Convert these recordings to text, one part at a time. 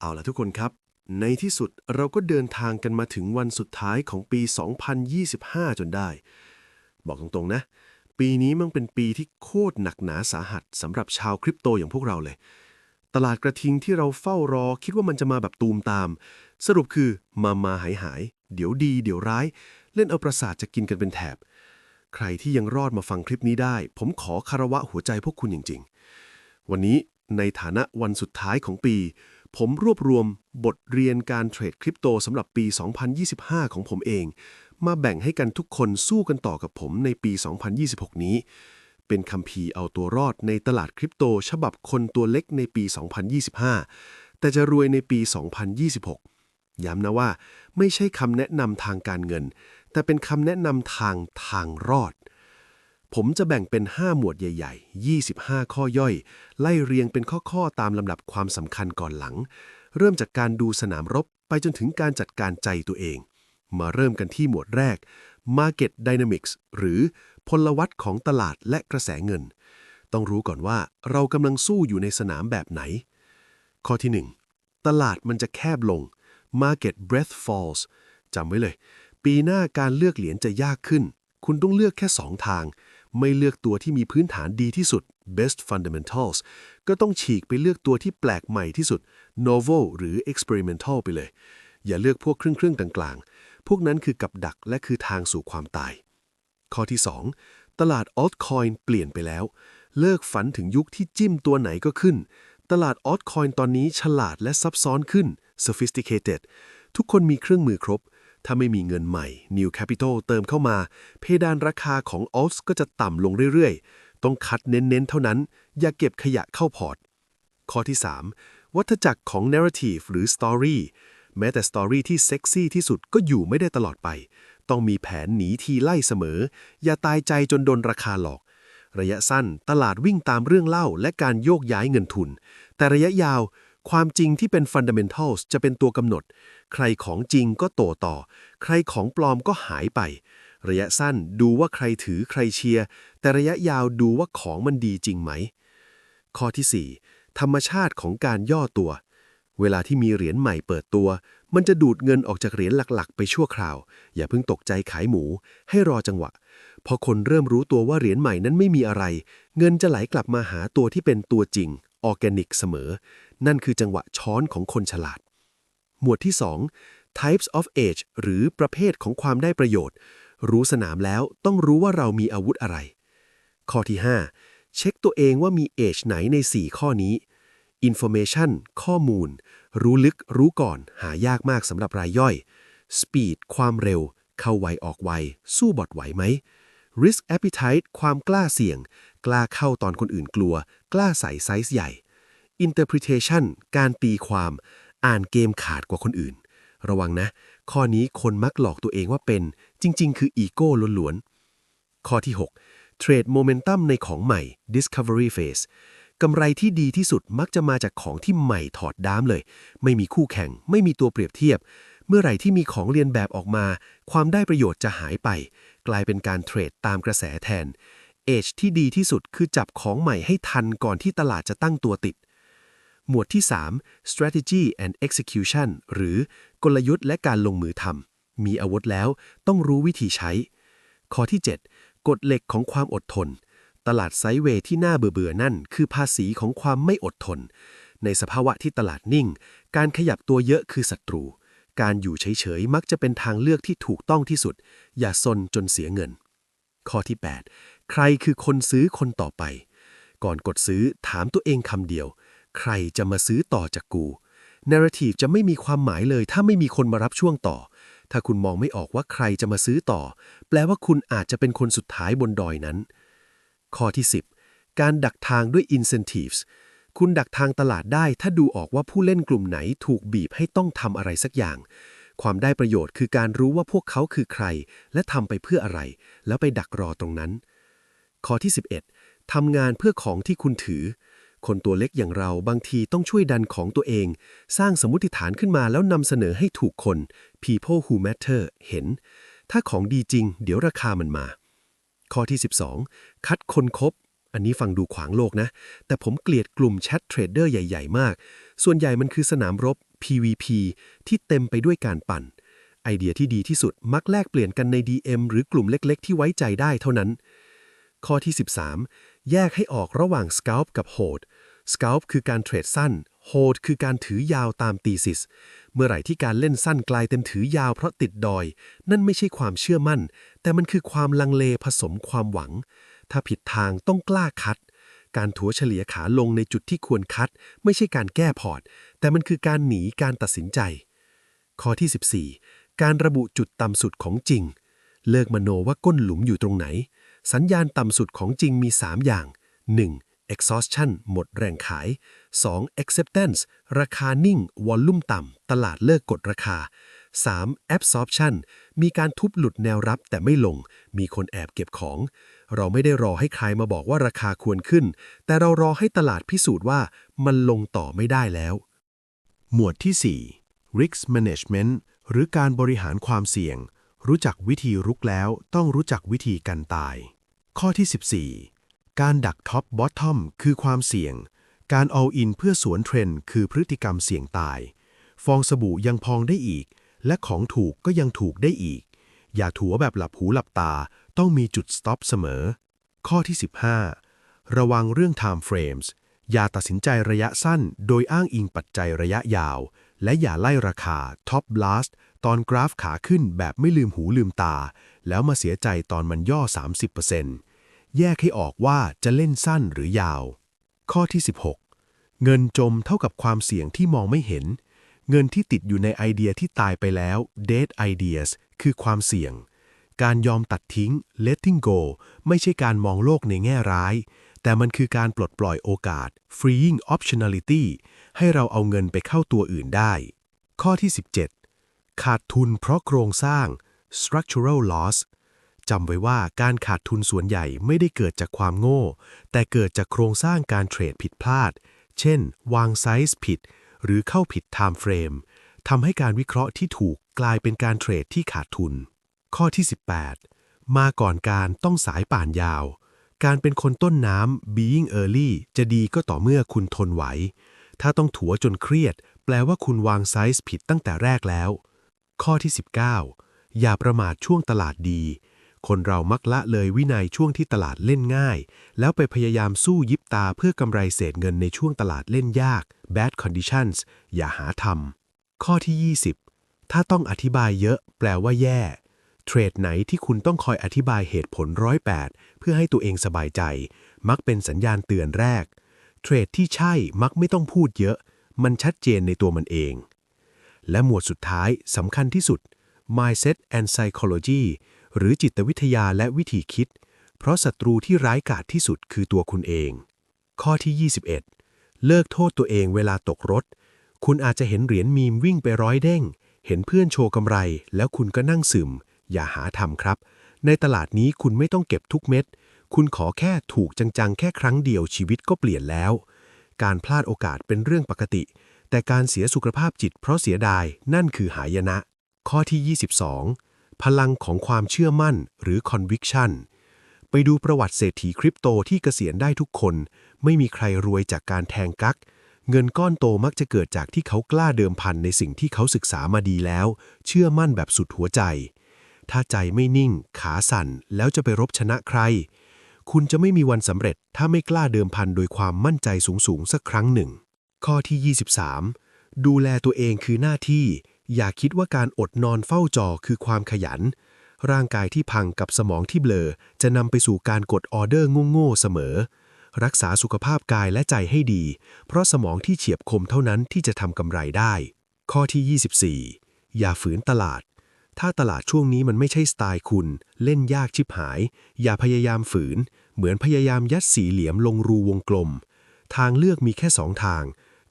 เอาล่ะทุกคนครับ ในที่สุดเราก็เดินทางกันมาถึงวันสุดท้ายของปี 2025 จนได้ บอกตรงๆนะ ปีนี้มันเป็นปีที่โคตรหนักหนาสาหัสสำหรับชาวคริปโตอย่างพวกเราเลย ตลาดกระทิงที่เราเฝ้ารอคิดว่ามันจะมาแบบตูมตาม สรุปคือมามาหายหายเดี๋ยวดี เดี๋ยวร้าย เล่นเอาประสาทจะกินกันเป็นแถบ ใครที่ยังรอดมาฟังคลิปนี้ได้ ผมขอคารวะหัวใจพวกคุณจริง ๆ วันนี้ในฐานะวันสุดท้ายของปี ผมรวบรวมบทเรียนการเทรดคริปโตสำหรับปี 2025 ของผมเอง มาแบ่งให้กันทุกคนสู้กันต่อกับผมในปี 2026 นี้ เป็นคัมภีร์เอาตัวรอดในตลาดคริปโต ฉบับคนตัวเล็กในปี 2025 แต่จะรวยในปี 2026 ย้ำนะว่า ไม่ใช่คำแนะนำทางการเงิน แต่เป็นคำแนะนำทางทางรอด ผมจะแบ่งเป็น 5 หมวดใหญ่ ๆ 25 ข้อย่อย ไล่เรียงเป็นข้อ ๆ ตามลำดับความสำคัญก่อนหลัง เริ่มจากการดูสนามรบไปจนถึงการจัดการใจตัวเอง มาเริ่มกันที่หมวดแรก Market Dynamics หรือพลวัตของตลาดและกระแสเงิน ต้องรู้ก่อนว่าเรากำลังสู้อยู่ในสนามแบบไหน ข้อที่ 1 ตลาดมันจะแคบลง Market Breadth Falls จำไว้เลย ปีหน้าการเลือกเหรียญจะยากขึ้น คุณต้องเลือกแค่ 2 ทาง ไม่เลือกตัวที่มีพื้นฐานดีที่สุด best fundamentals ก็ต้องฉีกไปเลือกตัวที่แปลกใหม่ที่สุด novel หรือ experimental ไปเลย อย่าเลือกพวกเครึ่องๆกลางๆ พวกนั้นคือกับดักและคือทางสู่ความตาย ข้อที่ 2 ตลาด altcoin เปลี่ยนไปแล้ว เลิกฝันถึงยุคที่จิ้มตัวไหนก็ขึ้น ตลาด altcoin ตอนนี้ฉลาดและซับซ้อนขึ้น sophisticated ทุกคนมีเครื่องมือครบ ถ้าไม่มีเงินใหม่ new capital เติมเข้ามา เพดานราคาของ alts ก็จะต่ำลงเรื่อยๆ ต้องคัดเน้นๆ เท่านั้น อย่าเก็บขยะเข้าพอร์ต ข้อที่ 3 วัฏจักรของ narrative หรือ story แม้แต่ story ที่เซ็กซี่ที่สุดก็อยู่ไม่ได้ตลอดไป ต้องมีแผนหนีทีไล่เสมอ อย่าตายใจจนโดนราคาหลอก ระยะสั้นตลาดวิ่งตามเรื่องเล่าและการโยกย้ายเงินทุน แต่ระยะยาว ความจริงที่เป็น fundamentals จะเป็นตัวกำหนด ใครของจริงก็โตต่อ ใครของปลอมก็หายไป ระยะสั้นดูว่าใครถือใครเชียร์ แต่ระยะยาวดูว่าของมันดีจริงไหม ข้อที่ 4 ธรรมชาติของการย่อตัว เวลาที่มีเหรียญใหม่เปิดตัว มันจะดูดเงินออกจากเหรียญหลักๆ ไปชั่วคราว อย่าเพิ่งตกใจขายหมู ให้รอจังหวะ พอคนเริ่มรู้ตัวว่าเหรียญใหม่นั้นไม่มีอะไร เงินจะไหลกลับมาหาตัวที่เป็นตัวจริงออร์แกนิกเสมอ นั่นคือจังหวะช้อนของคนฉลาด หมวดที่ 2 types of age หรือประเภทของความได้ประโยชน์ รู้สนามแล้วต้องรู้ว่าเรามีอาวุธอะไร ข้อที่ 5 เช็คตัวเองว่ามี age ไหนใน 4 ข้อนี้ information ข้อมูล รู้ลึกรู้ก่อนหายากมากสำหรับรายย่อย speed ความเร็ว เข้าไวออกไว สู้บอดไหวไหม risk appetite ความกล้าเสี่ยง กล้าเข้าตอนคนอื่นกลัว กล้าใส่ไซส์ใหญ่ interpretation การตีความ อ่านเกมขาดกว่าคนอื่น ระวังนะ ข้อนี้คนมักหลอกตัวเองว่าเป็น จริง ๆ คืออีโก้ล้วนๆ ข้อที่6เทรดโมเมนตัมในของใหม่ discovery phase กำไรที่ดีที่สุดมักจะมาจากของที่ใหม่ถอดด้ามเลย ไม่มีคู่แข่ง ไม่มีตัวเปรียบเทียบ เมื่อไหร่ที่มีของเรียนแบบออกมา ความได้ประโยชน์จะหายไป กลายเป็นการเทรดตามกระแสแทนเอจที่ดีที่สุดคือจับของใหม่ให้ทันก่อนที่ตลาดจะตั้งตัวติด หมวดที่ 3 strategy and execution หรือกลยุทธ์และการลงมือทำ มีอาวุธแล้วต้องรู้วิธีใช้ ข้อที่ 7 กฎเหล็กของความอดทน ตลาดไซด์เวย์ที่น่าเบื่อๆนั่น คือภาษีของความไม่อดทน ในสภาวะที่ตลาดนิ่ง การขยับตัวเยอะคือศัตรู การอยู่เฉยๆ มักจะเป็นทางเลือกที่ถูกต้องที่สุด อย่าซนจนเสียเงิน ข้อที่ 8 ใครคือคนซื้อคนต่อไป ก่อนกดซื้อถามตัวเองคำเดียว ใครจะมาซื้อต่อจากกู narrative จะไม่มีความหมายเลย ถ้าไม่มีคนมารับช่วงต่อ ถ้าคุณมองไม่ออกว่าใครจะมาซื้อต่อ แปลว่าคุณอาจจะเป็นคนสุดท้ายบนดอยนั้น ข้อที่ 10 การดักทางด้วย incentives คุณดักทางตลาดได้ถ้าดูออกว่าผู้เล่นกลุ่มไหนถูกบีบให้ต้องทำอะไรสักอย่าง ความได้ประโยชน์คือการรู้ว่าพวกเขาคือใคร และทำไปเพื่ออะไร แล้วไปดักรอตรงนั้น ข้อที่ 11ทำงานเพื่อของที่คุณถือ คนตัวเล็กอย่างเราบางทีต้องช่วยดันของตัวเอง สร้างสมมติฐานขึ้นมาแล้วนำเสนอให้ถูกคน people who matter เห็น ถ้าของดีจริง เดี๋ยวราคามันมา ข้อที่ 12 คัดคนคบ อันนี้ฟังดูขวางโลกนะ แต่ผมเกลียดกลุ่มแชทเทรดเดอร์ใหญ่ ๆ มาก ส่วนใหญ่มันคือสนามรบ PVP ที่เต็มไปด้วยการปั่น ไอเดียที่ดีที่สุดมักแลกเปลี่ยนกันใน DM หรือกลุ่มเล็ก ๆ ที่ไว้ใจได้เท่านั้นข้อที่ 13 แยกให้ออกระหว่าง Scalp กับ Hold Scalp คือการเทรดสั้น Hold คือการถือยาวตามตีซิส เมื่อไหร่ที่การเล่นสั้นกลายเป็นถือยาวเพราะติดดอย นั่นไม่ใช่ความเชื่อมั่น แต่มันคือความลังเลผสมความหวัง ถ้าผิดทางต้องกล้าคัด การถัวเฉลี่ยขาลงในจุดที่ควรคัด ไม่ใช่การแก้พอร์ต แต่มันคือการหนีการตัดสินใจ ข้อที่ 14 การระบุจุดต่ำสุดของจริง เลิกมโนว่าก้นหลุมอยู่ตรงไหน สัญญาณต่ำสุดของจริงมี 3 อย่าง 1. Exhaustion หมดแรงขาย 2. acceptance ราคานิ่ง วอลลุ่มต่ำ ตลาดเลิกกดราคา 3. absorption มีการทุบหลุดแนวรับแต่ไม่ลง มีคนแอบเก็บของ เราไม่ได้รอให้ใครมาบอกว่าราคาควรขึ้น แต่เรารอให้ตลาดพิสูจน์ว่ามันลงต่อไม่ได้แล้ว หมวดที่ 4 Risk Management หรือการบริหารความเสี่ยง รู้จักวิธีรุกแล้วต้องรู้จักวิธีกันตาย ข้อที่ 14 การดักท็อปบอททอมคือความเสี่ยง การ all in เพื่อสวนเทรนด์คือพฤติกรรมเสี่ยงตาย ฟองสบู่ยังพองได้อีก และของถูกก็ยังถูกได้อีก อย่าถัวแบบหลับหูหลับตาต้องมีจุดสต็อปเสมอ ข้อที่ 15 ระวังเรื่อง time frames อย่าตัดสินใจระยะสั้น โดยอ้างอิงปัจจัยระยะยาว และอย่าไล่ราคา Top Blast ตอนกราฟขาขึ้นแบบไม่ลืมหูลืมตา แล้วมาเสียใจตอนมันย่อ 30% แยกให้ออกว่าจะเล่นสั้นหรือยาว ข้อที่ 16 เงินจมเท่ากับความเสี่ยงที่มองไม่เห็น เงินที่ติดอยู่ในไอเดียที่ตายไปแล้ว dead ideas คือความเสี่ยง การยอมตัดทิ้ง letting go ไม่ใช่การมองโลกในแง่ร้าย แต่มันคือการปลดปล่อยโอกาส freeing optionality ให้เราเอาเงินไปเข้าตัวอื่นได้ ข้อที่ 17 ขาดทุนเพราะโครงสร้าง structural loss จำไว้ว่าการขาดทุนส่วนใหญ่ไม่ได้เกิดจากความโง่ แต่เกิดจากโครงสร้างการเทรดผิดพลาด เช่น วางไซส์ผิด หรือเข้าผิด time frame ทำให้การวิเคราะห์ที่ถูกกลายเป็นการเทรดที่ขาดทุน ข้อที่ 18 มาก่อนการต้องสายป่านยาว การเป็นคนต้นน้ำ being early จะดีก็ต่อเมื่อคุณทนไหว ถ้าต้องถัวจนเครียด แปลว่าคุณวางไซส์ผิดตั้งแต่แรกแล้ว ข้อที่ 19 อย่าประมาทช่วงตลาดดี คนเรามักละเลยวินัยช่วงที่ตลาดเล่นง่าย แล้วไปพยายามสู้ยิบตาเพื่อกำไรเศษเงินในช่วงตลาดเล่นยาก bad conditions อย่าหาทำข้อที่ 20 ถ้าต้องอธิบายเยอะแปลว่าแย่ เทรดไหนที่คุณต้องคอยอธิบายเหตุผลร้อยแปดเพื่อให้ตัวเองสบายใจ มักเป็นสัญญาณเตือนแรก เทรดที่ใช่มักไม่ต้องพูดเยอะ มันชัดเจนในตัวมันเอง และหมวดสุดท้ายสำคัญที่สุด mindset and psychology หรือจิตวิทยาและวิธีคิด เพราะศัตรูที่ร้ายกาจที่สุดคือตัวคุณเอง ข้อที่ 21 เลิกโทษตัวเองเวลาตกรถ คุณอาจจะเห็นเหรียญมีมวิ่งไปร้อยเด้ง เห็นเพื่อนโชว์กำไร แล้วคุณก็นั่งซึม อย่าหาทำครับ ในตลาดนี้คุณไม่ต้องเก็บทุกเม็ด คุณขอแค่ถูกจังๆ แค่ครั้งเดียวชีวิตก็เปลี่ยนแล้ว การพลาดโอกาสเป็นเรื่องปกติ แต่การเสียสุขภาพจิตเพราะเสียดายนั่นคือหายนะ ข้อที่ 22 พลังของความเชื่อมั่นหรือ conviction ไปดูประวัติเศรษฐีคริปโตที่เกษียณได้ทุกคน ไม่มีใครรวยจากการแทงกัก เงินก้อนโตมักจะเกิดจากที่เขากล้าเดิมพันในสิ่งที่เขาศึกษามาดีแล้ว เชื่อมั่นแบบสุดหัวใจ ถ้าใจไม่นิ่ง ขาสั่นแล้วจะไปรบชนะใคร คุณจะไม่มีวันสำเร็จถ้าไม่กล้าเดิมพันโดยความมั่นใจสูงๆสักครั้งหนึ่ง ข้อที่ 23 ดูแลตัวเองคือหน้าที่ อย่าคิดว่าการอดนอนเฝ้าจอคือความขยัน ร่างกายที่พังกับสมองที่เบลอ จะนำไปสู่การกดออเดอร์โง่ๆเสมอ รักษาสุขภาพกายและใจให้ดี เพราะสมองที่เฉียบคมเท่านั้นที่จะทำกำไรได้ ข้อที่ 24 อย่าฝืนตลาด ถ้าตลาดช่วงนี้มันไม่ใช่สไตล์คุณ เล่นยากชิบหาย อย่าพยายามฝืน เหมือนพยายามยัดสีเหลี่ยมลงรูวงกลม ทางเลือกมีแค่สองทาง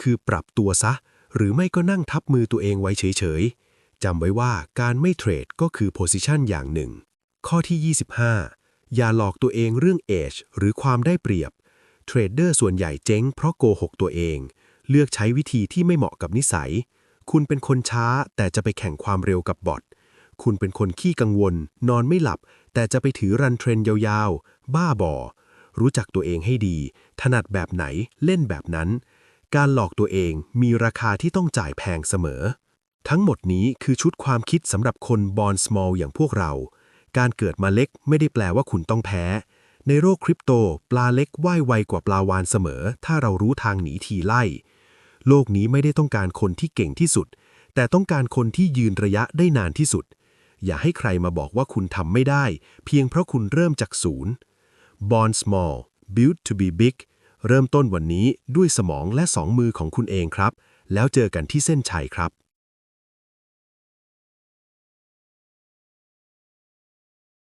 คือปรับตัวซะ หรือไม่ก็นั่งทับมือตัวเองไว้เฉยๆจำไว้ว่าการไม่เทรดก็คือโพซิชันอย่างหนึ่ง ข้อที่ 25 อย่าหลอกตัวเองเรื่องเอจหรือความได้เปรียบ เทรดเดอร์ส่วนใหญ่เจ๊งเพราะโกหกตัวเอง เลือกใช้วิธีที่ไม่เหมาะกับนิสัย คุณเป็นคนช้าแต่จะไปแข่งความเร็วกับบอทคุณเป็นคนขี้กังวล นอนไม่หลับ แต่จะไปถือรันเทรนยาวๆ บ้าบอ รู้จักตัวเองให้ดี ถนัดแบบไหนเล่นแบบนั้น การหลอกตัวเองมีราคาที่ต้องจ่ายแพงเสมอ ทั้งหมดนี้คือชุดความคิดสำหรับคนบอลสมอลอย่างพวกเรา การเกิดมาเล็กไม่ได้แปลว่าคุณต้องแพ้ ในโลกคริปโต ปลาเล็กว่ายไวกว่าปลาวานเสมอ ถ้าเรารู้ทางหนีทีไล่ โลกนี้ไม่ได้ต้องการคนที่เก่งที่สุด แต่ต้องการคนที่ยืนระยะได้นานที่สุด อย่าให้ใครมาบอกว่าคุณทำไม่ได้ เพียงเพราะคุณเริ่มจากศูนย์ Born small build to be big เริ่มต้นวันนี้ด้วยสมองและสองมือของคุณเองครับ แล้วเจอกันที่เส้นชัยครับ